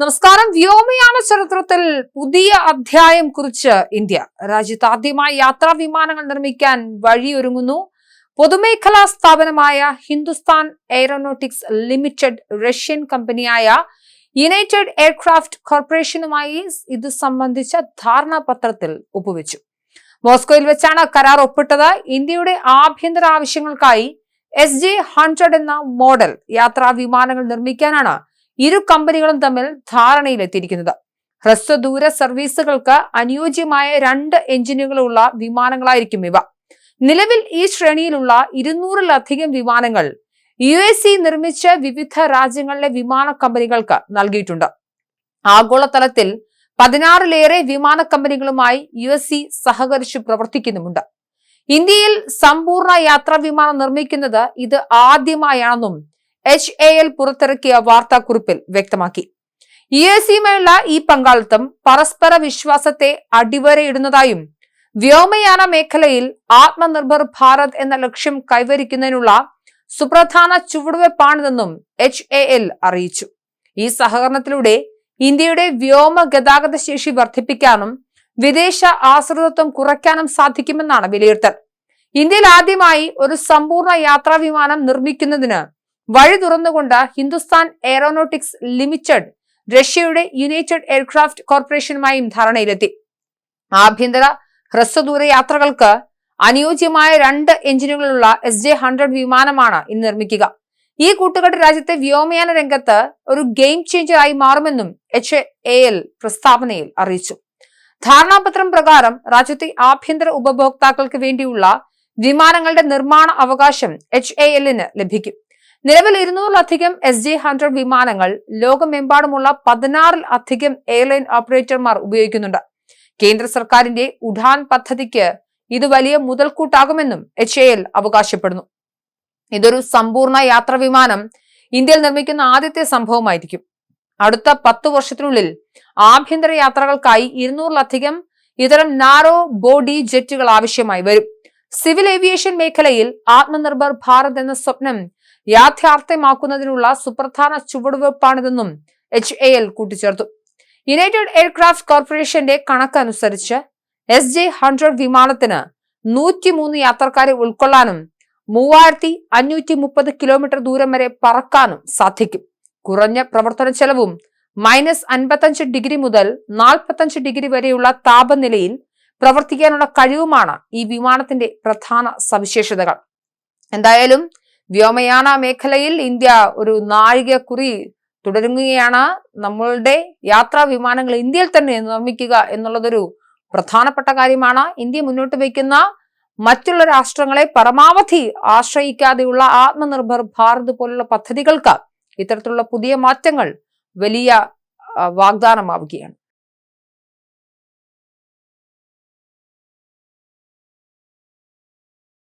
നമസ്കാരം. വ്യോമയാന ചരിത്രത്തിൽ പുതിയ അധ്യായം കുറിച്ച് ഇന്ത്യ. രാജ്യത്ത് ആദ്യമായി യാത്രാ വിമാനങ്ങൾ നിർമ്മിക്കാൻ വഴിയൊരുങ്ങുന്നു. പൊതുമേഖലാ സ്ഥാപനമായ ഹിന്ദുസ്ഥാൻ എയ്റോനോട്ടിക്സ് ലിമിറ്റഡ് റഷ്യൻ കമ്പനിയായ യുണൈറ്റഡ് എയർക്രാഫ്റ്റ് കോർപ്പറേഷനുമായി ഇത് സംബന്ധിച്ച ധാരണാപത്രത്തിൽ ഒപ്പുവെച്ചു. മോസ്കോയിൽ വെച്ചാണ് കരാർ ഒപ്പിട്ടത്. ഇന്ത്യയുടെ ആഭ്യന്തര ആവശ്യങ്ങൾക്കായി എസ് ജെ ഹൺഡ്രഡ് എന്ന മോഡൽ യാത്രാ വിമാനങ്ങൾ നിർമ്മിക്കാനാണ് ഇരു കമ്പനികളും തമ്മിൽ ധാരണയിലെത്തിയിരിക്കുന്നത്. ഹ്രസ്വദൂര സർവീസുകൾക്ക് അനുയോജ്യമായ രണ്ട് എഞ്ചിനുകളുള്ള വിമാനങ്ങളായിരിക്കും ഇവ. നിലവിൽ ഈ ശ്രേണിയിലുള്ള ഇരുന്നൂറിലധികം വിമാനങ്ങൾ യു എസ് സി നിർമ്മിച്ച വിവിധ രാജ്യങ്ങളിലെ വിമാന കമ്പനികൾക്ക് നൽകിയിട്ടുണ്ട്. ആഗോളതലത്തിൽ പതിനാറിലേറെ വിമാന കമ്പനികളുമായി യു എസ് സി സഹകരിച്ചു പ്രവർത്തിക്കുന്നുമുണ്ട്. ഇന്ത്യയിൽ സമ്പൂർണ യാത്രാ വിമാനം നിർമ്മിക്കുന്നത് ഇത് ആദ്യമായാണെന്നും എച്ച് എ എൽ പുറത്തിറക്കിയ വാർത്താക്കുറിപ്പിൽ വ്യക്തമാക്കി. യു എസ് സിയുമായുള്ള ഈ പങ്കാളിത്തം പരസ്പര വിശ്വാസത്തെ അടിവരയിടുന്നതായും വ്യോമയാന മേഖലയിൽ ആത്മനിർഭർ ഭാരത് എന്ന ലക്ഷ്യം കൈവരിക്കുന്നതിനുള്ള സുപ്രധാന ചുവടുവെപ്പാണിതെന്നും എച്ച് എ എൽ അറിയിച്ചു. ഈ സഹകരണത്തിലൂടെ ഇന്ത്യയുടെ വ്യോമ ഗതാഗത ശേഷി വർദ്ധിപ്പിക്കാനും വിദേശ ആശ്രിതത്വം കുറയ്ക്കാനും സാധിക്കുമെന്നാണ് വിലയിരുത്തൽ. ഇന്ത്യയിൽ ആദ്യമായി ഒരു സമ്പൂർണ യാത്രാ വിമാനം നിർമ്മിക്കുന്നതിന് വഴി തുറന്നുകൊണ്ട് ഹിന്ദുസ്ഥാൻ എയറോനോട്ടിക്സ് ലിമിറ്റഡ് റഷ്യയുടെ യുണൈറ്റഡ് എയർക്രാഫ്റ്റ് കോർപ്പറേഷനുമായും ധാരണയിലെത്തി. ആഭ്യന്തര ഹ്രസ്വദൂര യാത്രകൾക്ക് അനുയോജ്യമായ രണ്ട് എഞ്ചിനുകളുള്ള എസ് ജെ ഹൺഡ്രഡ് വിമാനമാണ് ഇന്ന് നിർമ്മിക്കുക. ഈ കൂട്ടുകെട്ട് രാജ്യത്തെ വ്യോമയാന രംഗത്ത് ഒരു ഗെയിം ചേഞ്ചർ ആയി മാറുമെന്നും എച്ച് എ എൽ പ്രസ്താവനയിൽ അറിയിച്ചു. ധാരണാപത്രം പ്രകാരം രാജ്യത്തെ ആഭ്യന്തര ഉപഭോക്താക്കൾക്ക് വേണ്ടിയുള്ള വിമാനങ്ങളുടെ നിർമ്മാണ അവകാശം എച്ച് എ എല്ലിന് ലഭിക്കും. നിലവിൽ ഇരുന്നൂറിലധികം എസ് ജി ഹൺഡ്രഡ് വിമാനങ്ങൾ ലോകമെമ്പാടുമുള്ള പതിനാറിൽ അധികം എയർലൈൻ ഓപ്പറേറ്റർമാർ ഉപയോഗിക്കുന്നുണ്ട്. കേന്ദ്ര സർക്കാരിന്റെ ഉഡാൻ പദ്ധതിക്ക് ഇത് വലിയ മുതൽക്കൂട്ടാകുമെന്നും എച്ച് എ എൽ അവകാശപ്പെടുന്നു. ഇതൊരു സമ്പൂർണ യാത്രാ വിമാനം ഇന്ത്യയിൽ നിർമ്മിക്കുന്ന ആദ്യത്തെ സംഭവമായിരിക്കും. അടുത്ത പത്ത് വർഷത്തിനുള്ളിൽ ആഭ്യന്തര യാത്രകൾക്കായി ഇരുന്നൂറിലധികം ഇത്തരം നാരോ ബോഡി ജെറ്റുകൾ ആവശ്യമായി വരും. സിവിൽ ഏവിയേഷൻ മേഖലയിൽ ആത്മനിർഭർ ഭാരത് എന്ന സ്വപ്നം യാഥാർത്ഥ്യമാക്കുന്നതിനുള്ള സുപ്രധാന ചുവടുവെപ്പാണിതെന്നും എച്ച് എ എൽ കൂട്ടിച്ചേർത്തു. യുണൈറ്റഡ് എയർക്രാഫ്റ്റ് കോർപ്പറേഷന്റെ കണക്കനുസരിച്ച് എസ് ജെ ഹൺഡ്രഡ് വിമാനത്തിന് നൂറ്റിമൂന്ന് യാത്രക്കാരെ ഉൾക്കൊള്ളാനും മൂവായിരത്തി അഞ്ഞൂറ്റി മുപ്പത് കിലോമീറ്റർ ദൂരം വരെ പറക്കാനും സാധിക്കും. കുറഞ്ഞ പ്രവർത്തന ചെലവും മൈനസ് അൻപത്തഞ്ച് ഡിഗ്രി മുതൽ നാൽപ്പത്തഞ്ച് ഡിഗ്രി വരെയുള്ള താപനിലയിൽ പ്രവർത്തിക്കാനുള്ള കഴിവുമാണ് ഈ വിമാനത്തിന്റെ പ്രധാന സവിശേഷതകൾ. എന്തായാലും വ്യോമയാന മേഖലയിൽ ഇന്ത്യ ഒരു നാഴികക്കുറി തുടരുകയാണ്. നമ്മളുടെ യാത്രാ വിമാനങ്ങൾ ഇന്ത്യയിൽ തന്നെ നിർമ്മിക്കുക എന്നുള്ളതൊരു പ്രധാനപ്പെട്ട കാര്യമാണ്. ഇന്ത്യ മുന്നോട്ട് വയ്ക്കുന്ന മറ്റുള്ള രാഷ്ട്രങ്ങളെ പരമാവധി ആശ്രയിക്കാതെയുള്ള ആത്മനിർഭർ ഭാരത് പോലുള്ള പദ്ധതികൾക്ക് ഇത്തരത്തിലുള്ള പുതിയ മാറ്റങ്ങൾ വലിയ വാഗ്ദാനമാവുകയാണ്.